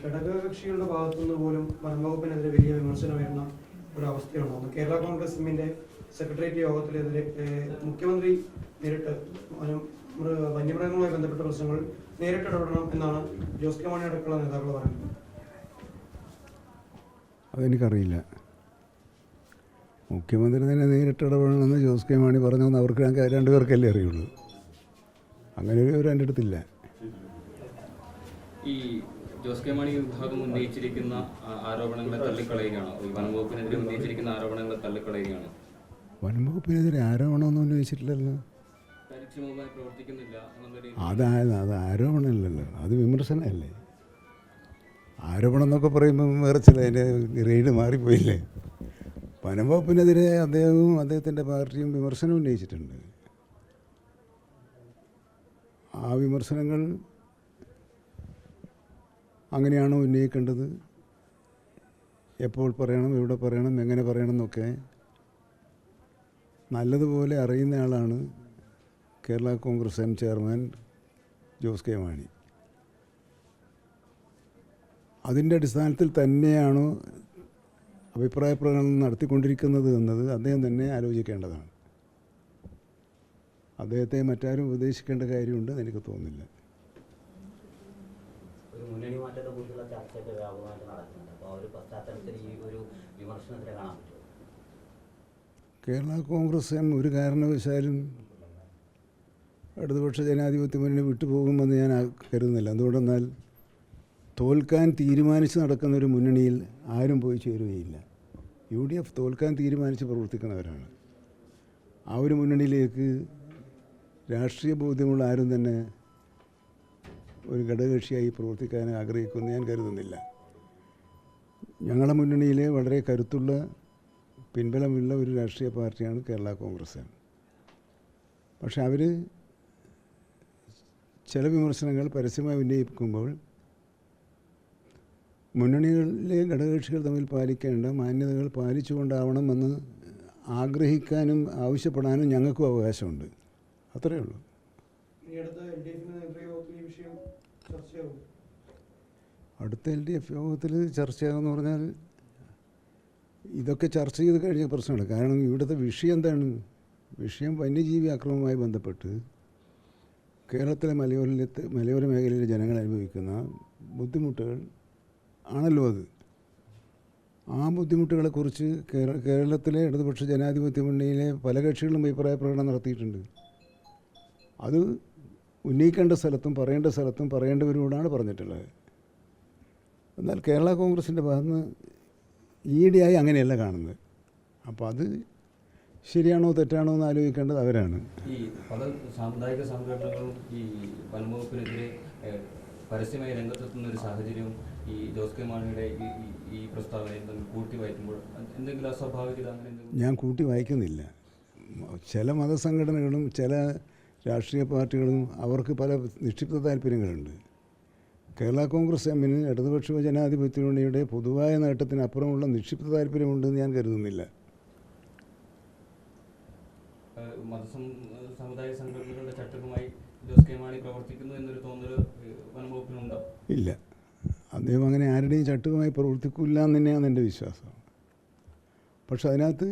ഘടകകക്ഷികളുടെ ഭാഗത്തുനിന്ന് പോലും വനംവകുപ്പിനെതിരെ വലിയ വിമർശനം വരുന്ന ഒരു അവസ്ഥയാണ് ഒന്ന് കേരള കോൺഗ്രസ് എമ്മിന്റെ സെക്രട്ടേറിയറ്റ് യോഗത്തിലെതിരെ മുഖ്യമന്ത്രി നേരിട്ട് വന്യമൃഗങ്ങളുമായി ബന്ധപ്പെട്ട പ്രശ്നങ്ങൾ നേരിട്ട് ഇടപെടണം എന്നാണ് ജോസ് കെ മാണി അടക്കമുള്ള നേതാക്കൾ പറയുന്നത്. അതെനിക്കറിയില്ല. മുഖ്യമന്ത്രി തന്നെ നേരിട്ട് ഇടപെടണമെന്ന് ജോസ് കെ മാണി പറഞ്ഞതെന്ന് അവർക്ക് ഞങ്ങൾക്ക് രണ്ടുപേർക്കല്ലേ അറിയുള്ളൂ. അങ്ങനെ ഒരു വിവരം എന്റെ അടുത്തില്ല ഈ ജോസ് കെ മാണി വിഭാഗം ഉന്നയിച്ചിരിക്കുന്ന ആരോപണങ്ങളെ തള്ളിക്കളയുകയാണ്. വനംവകുപ്പിനെതിരെ ഉന്നയിച്ചിരിക്കുന്ന ആരോപണങ്ങളെ തള്ളിക്കളയുകയാണ്. വനംവകുപ്പിനെതിരെ ആരോപണമൊന്നും ഉന്നയിച്ചിട്ടില്ലല്ലോ. അതായത് അത് ആരോപണമല്ലല്ലോ. ആരോപണമില്ലല്ലോ അത് വിമർശനമല്ലേ? ആരോപണം എന്നൊക്കെ പറയുമ്പോൾ വേറെ ചില അതിന്റെ റെയ്ഡ് മാറിപ്പോയില്ലേ? വനംവകുപ്പിനെതിരെ അദ്ദേഹവും അദ്ദേഹത്തിന്റെ പാർട്ടിയും വിമർശനം ഉന്നയിച്ചിട്ടുണ്ട്. ആ വിമർശനങ്ങൾ അങ്ങനെയാണോ ഉന്നയിക്കേണ്ടത് എപ്പോൾ പറയണം എവിടെ പറയണം എങ്ങനെ പറയണം എന്നൊക്കെ നല്ലതുപോലെ അറിയുന്ന ആളാണ് Kerala Congress M chairman Jose K Mani. അതിന്റെ അടിസ്ഥാനത്തിൽ തന്നെയാണോ അഭിപ്രായ പ്രകടനം നടത്തിക്കൊണ്ടിരിക്കുന്നത് എന്നത് അദ്ദേഹം തന്നെ ആലോചിക്കേണ്ടതാണ്. അദ്ദേഹത്തെ മറ്റാരും ഉപദേശിക്കേണ്ട കാര്യമുണ്ട് എനിക്ക് തോന്നുന്നില്ല. മുന്നണി മാറ്റത്തെ കുറിച്ചുള്ള ചർച്ചയൊക്കെ വ്യാപകമായിട്ട് നടക്കുന്നുണ്ട്. അപ്പോൾ ആ ഒരു പശ്ചാത്തലത്തിൽ ഈ ഒരു വിമർശനത്തിനെ കാണാൻ പറ്റുമോ? കേരള കോൺഗ്രസ് എം ഒരു കാരണവശാലും ഇടതുപക്ഷ ജനാധിപത്യ മുന്നണി വിട്ടുപോകുമെന്ന് ഞാൻ കരുതുന്നില്ല. എന്തുകൊണ്ടെന്നാൽ തോൽക്കാൻ തീരുമാനിച്ച് നടക്കുന്ന ഒരു മുന്നണിയിൽ ആരും പോയി ചേരുകയില്ല. യു ഡി എഫ് തോൽക്കാൻ തീരുമാനിച്ച് പ്രവർത്തിക്കുന്നവരാണ്. ആ ഒരു മുന്നണിയിലേക്ക് രാഷ്ട്രീയ ബോധ്യമുള്ള ആരും തന്നെ ഒരു ഘടകകക്ഷിയായി പ്രവർത്തിക്കാൻ ആഗ്രഹിക്കുമെന്ന് ഞാൻ കരുതുന്നില്ല. ഞങ്ങളുടെ മുന്നണിയിലെ വളരെ കരുത്തുള്ള പിൻബലമുള്ള ഒരു രാഷ്ട്രീയ പാർട്ടിയാണ് കേരള കോൺഗ്രസ്. പക്ഷെ അവർ ചില വിമർശനങ്ങൾ പരസ്യമായി ഉന്നയിക്കുമ്പോൾ മുന്നണികളിലെ ഘടകകക്ഷികൾ തമ്മിൽ പാലിക്കേണ്ട മാന്യതകൾ പാലിച്ചുകൊണ്ടാവണമെന്ന് ആഗ്രഹിക്കാനും ആവശ്യപ്പെടാനും ഞങ്ങൾക്കും അവകാശമുണ്ട്. അത്രയേ ഉള്ളൂ. അടുത്ത എൽ ഡി അടുത്ത എഫ് യോഗത്തിൽ ചർച്ചയാകുമെന്ന് പറഞ്ഞാൽ ഇതൊക്കെ ചർച്ച ചെയ്ത് കഴിഞ്ഞ പ്രശ്നമാണ്. കാരണം ഇവിടുത്തെ വിഷയം എന്താണ്? വിഷയം വന്യജീവി ആക്രമണവുമായി ബന്ധപ്പെട്ട് കേരളത്തിലെ മലയോരത്തെ മലയോര മേഖലയിലെ ജനങ്ങൾ അനുഭവിക്കുന്ന ബുദ്ധിമുട്ടുകൾ ആണല്ലോ അത്? ആ ബുദ്ധിമുട്ടുകളെക്കുറിച്ച് കേര കേരളത്തിലെ ഇടതുപക്ഷ ജനാധിപത്യ മുന്നണിയിലെ പല കക്ഷികളും അഭിപ്രായ പ്രകടനം നടത്തിയിട്ടുണ്ട്. അത് ഉന്നയിക്കേണ്ട സ്ഥലത്തും പറയേണ്ട സ്ഥലത്തും പറയേണ്ടവരോടാണ് പറഞ്ഞിട്ടുള്ളത്. എന്നാൽ കേരള കോൺഗ്രസിന്റെ ഭാഗത്തുനിന്ന് ഈയിടെയായി അങ്ങനെയല്ല കാണുന്നത്. അപ്പോൾ അത് ശരിയാണോ തെറ്റാണോ എന്ന് ആലോചിക്കേണ്ടത് അവരാണ്. ഈ പല സാമുദായിക സംഘടനകളും ഈ വനംവകുപ്പിനെതിരെ പരസ്യമായി രംഗത്തെത്തുന്ന ഒരു സാഹചര്യവും ഈ ജോസ് കെ മാണിയുടെ ഈ പ്രസ്താവന തമ്മിൽ കൂട്ടി വായിക്കുമ്പോൾ എന്തെങ്കിലും അസ്വാഭാവികത അങ്ങനെ ഞാൻ കൂട്ടി വായിക്കുന്നില്ല. ചില മതസംഘടനകളും ചില രാഷ്ട്രീയ പാർട്ടികളും അവർക്ക് പല നിക്ഷിപ്ത താല്പര്യങ്ങളുണ്ട്. കേരള കോൺഗ്രസ് എമ്മിന് ഇടതുപക്ഷ ജനാധിപത്യ മുന്നണിയുടെ പൊതുവായ നേട്ടത്തിനപ്പുറമുള്ള നിക്ഷിപ്ത താല്പര്യമുണ്ടെന്ന് ഞാൻ കരുതുന്നില്ല. മതസം സമുദായ സംഘടനകളുടെ ചട്ടകമായി ജോസ് കെ മാണി പ്രവർത്തിക്കുന്നു എന്നൊരു തോന്നൽ വനംവകുപ്പിനുണ്ടോ? ഇല്ല. അദ്ദേഹം അങ്ങനെ ആരുടെയും ചട്ടുകമായി പ്രവർത്തിക്കില്ല എന്ന് തന്നെയാണ് എന്റെ വിശ്വാസം. പക്ഷെ അതിനകത്ത്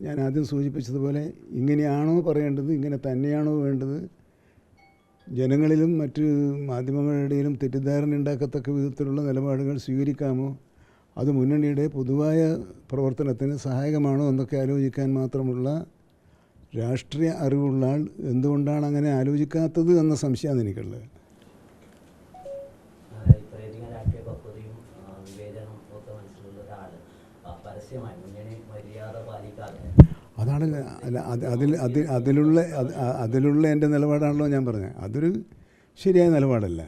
ഞാൻ ആദ്യം സൂചിപ്പിച്ചതുപോലെ ഇങ്ങനെയാണോ പറയേണ്ടത് ഇങ്ങനെ തന്നെയാണോ വേണ്ടത്? ജനങ്ങളിലും മറ്റ് മാധ്യമങ്ങളുടെയിലും തെറ്റിദ്ധാരണ ഉണ്ടാക്കത്തക്ക വിധത്തിലുള്ള നിലപാടുകൾ സ്വീകരിക്കാമോ? അത് മുന്നണിയുടെ പൊതുവായ പ്രവർത്തനത്തിന് സഹായകമാണോ എന്നൊക്കെ ആലോചിക്കാൻ മാത്രമുള്ള രാഷ്ട്രീയ അറിവുള്ള ആൾ എന്തുകൊണ്ടാണ് അങ്ങനെ ആലോചിക്കാത്തത് എന്ന സംശയമാണ് എനിക്കുള്ളത്. ഇത്രയധികം രാഷ്ട്രീയ പക്വതയും ആ, വിവേചനവും ഒക്കെ മനസ്സിലുള്ള ഒരാൾ അതാണ് അതിൽ അതിൽ അതിലുള്ള അതിലുള്ള എന്റെ നിലപാടാണല്ലോ ഞാൻ പറഞ്ഞത്. അതൊരു ശരിയായ നിലപാടല്ല.